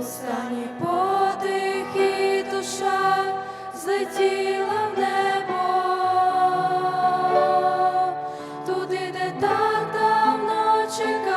Останній подих і душа злетіла в небо, туди, де так давно чекала.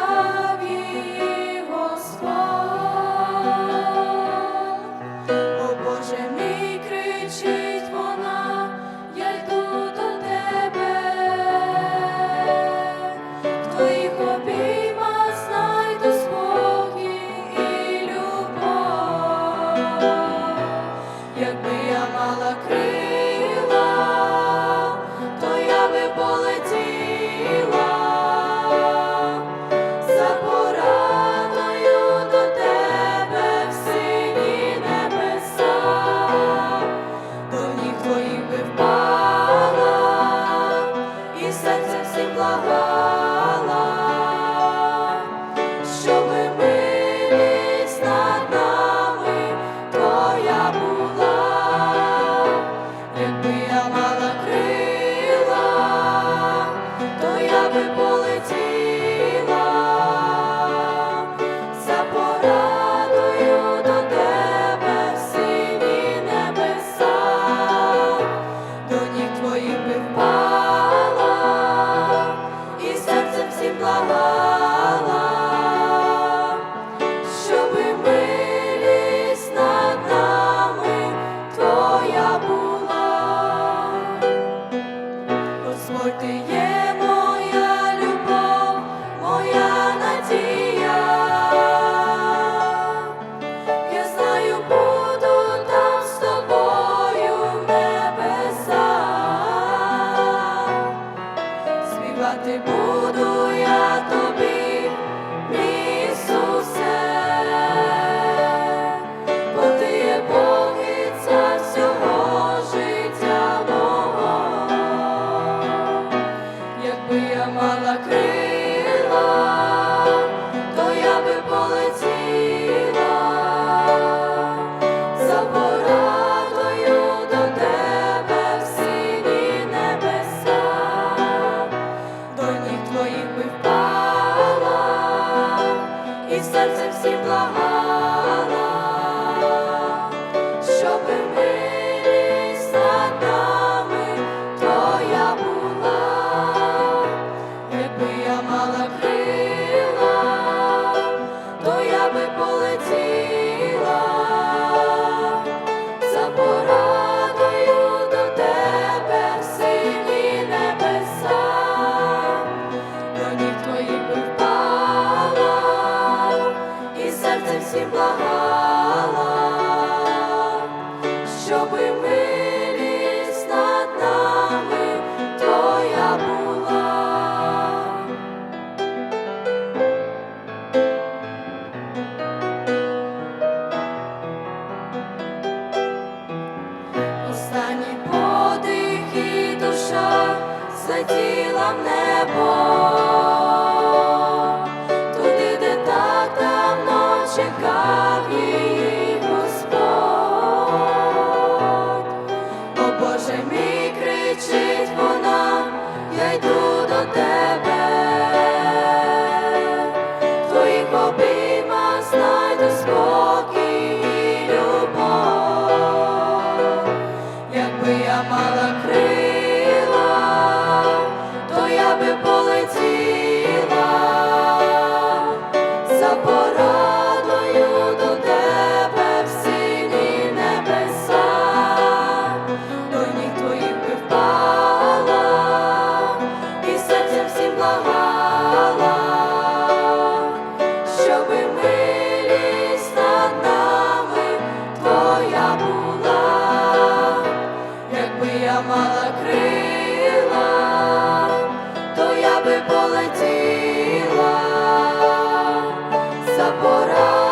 Father. щоби милість над нами твоя була. Останній подих і душа злетіла в небо. би полетіла запора.